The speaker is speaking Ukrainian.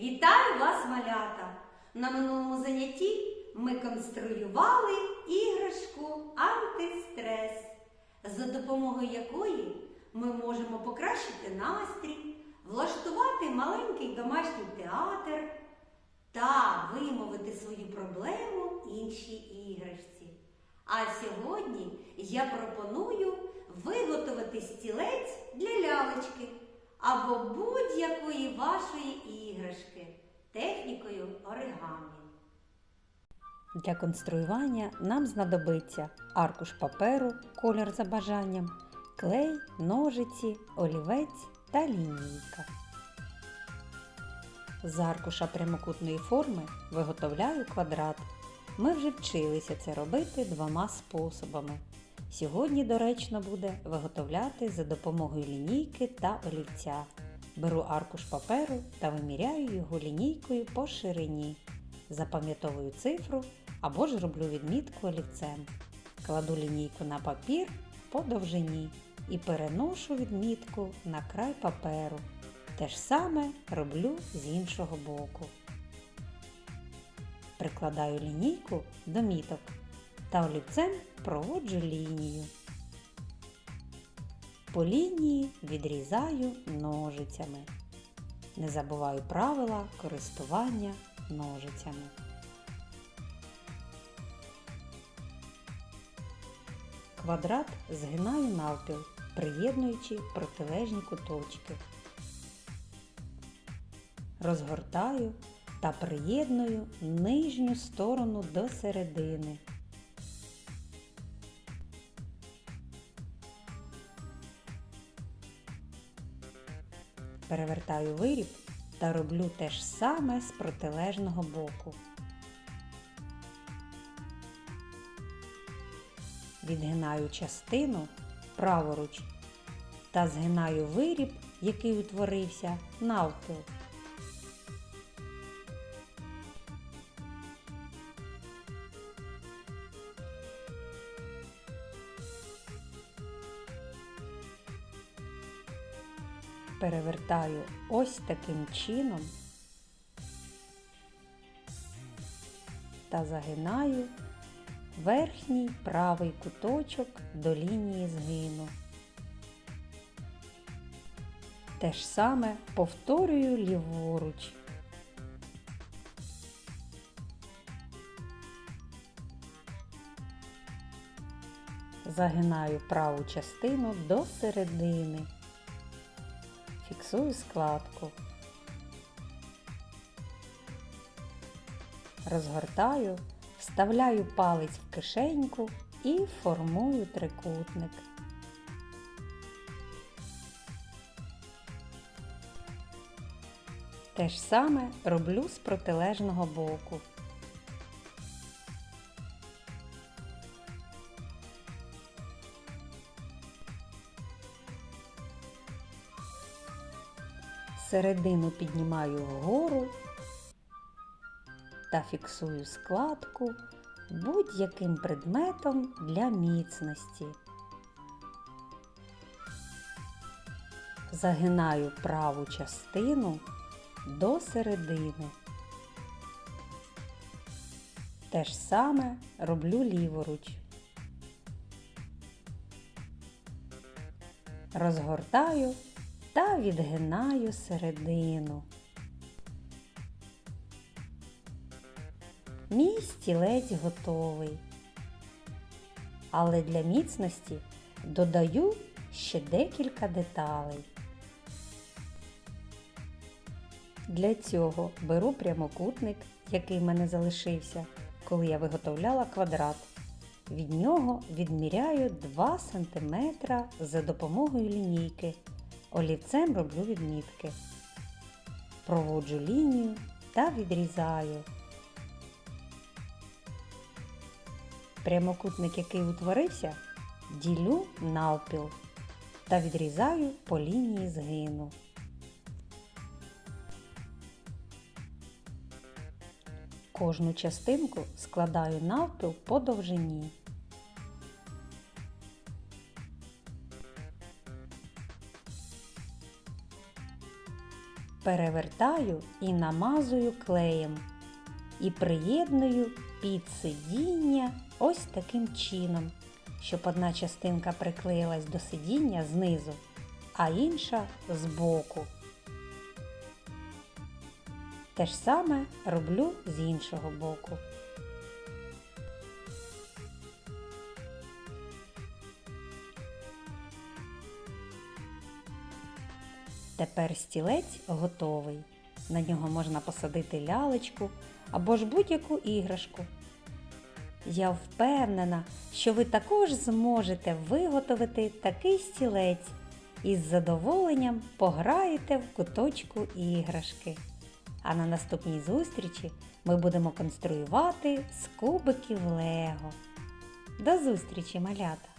Вітаю вас, малята! На минулому занятті ми конструювали іграшку антистрес, за допомогою якої ми можемо покращити настрій, влаштувати маленький домашній театр та вимовити свою проблему іншій іграшці. А сьогодні я пропоную виготовити стілець для лялечки або будь-якої вашої іграшки технікою оригамі. Для конструювання нам знадобиться аркуш паперу, колір за бажанням, клей, ножиці, олівець та лінійка. З аркуша прямокутної форми виготовляю квадрат. Ми вже вчилися це робити двома способами. Сьогодні доречно буде виготовляти за допомогою лінійки та олівця. Беру аркуш паперу та виміряю його лінійкою по ширині. Запам'ятовую цифру або ж роблю відмітку олівцем. Кладу лінійку на папір по довжині і переношу відмітку на край паперу. Те ж саме роблю з іншого боку. Прикладаю лінійку до міток та олівцем проводжу лінію. По лінії відрізаю ножицями. Не забуваю правила користування ножицями. Квадрат згинаю навпіл, приєднуючи протилежні куточки. Розгортаю та приєдную нижню сторону до середини. Перевертаю виріб та роблю те ж саме з протилежного боку. Відгинаю частину праворуч та згинаю виріб, який утворився навпіл. Перевертаю ось таким чином та загинаю верхній правий куточок до лінії згину. Те ж саме повторюю ліворуч. Загинаю праву частину до середини фіксую складку. Розгортаю, вставляю палець в кишеньку і формую трикутник. Те ж саме роблю з протилежного боку. Середину піднімаю вгору та фіксую складку будь-яким предметом для міцності. Загинаю праву частину до середини. Те ж саме роблю ліворуч. Розгортаю та відгинаю середину. Мій стілець готовий. Але для міцності додаю ще декілька деталей. Для цього беру прямокутник, який в мене залишився, коли я виготовляла квадрат. Від нього відміряю 2 см за допомогою лінійки. Олівцем роблю відмітки. Проводжу лінію та відрізаю. Прямокутник, який утворився, ділю навпіл та відрізаю по лінії згину. Кожну частинку складаю навпіл по довжині. Перевертаю і намазую клеєм. І приєдную під сидіння ось таким чином, щоб одна частинка приклеїлась до сидіння знизу, а інша збоку. Те ж саме роблю з іншого боку. Тепер стілець готовий. На нього можна посадити лялечку або ж будь-яку іграшку. Я впевнена, що ви також зможете виготовити такий стілець і з задоволенням пограєте в куточку іграшки. А на наступній зустрічі ми будемо конструювати з кубиків Лего. До зустрічі, малята!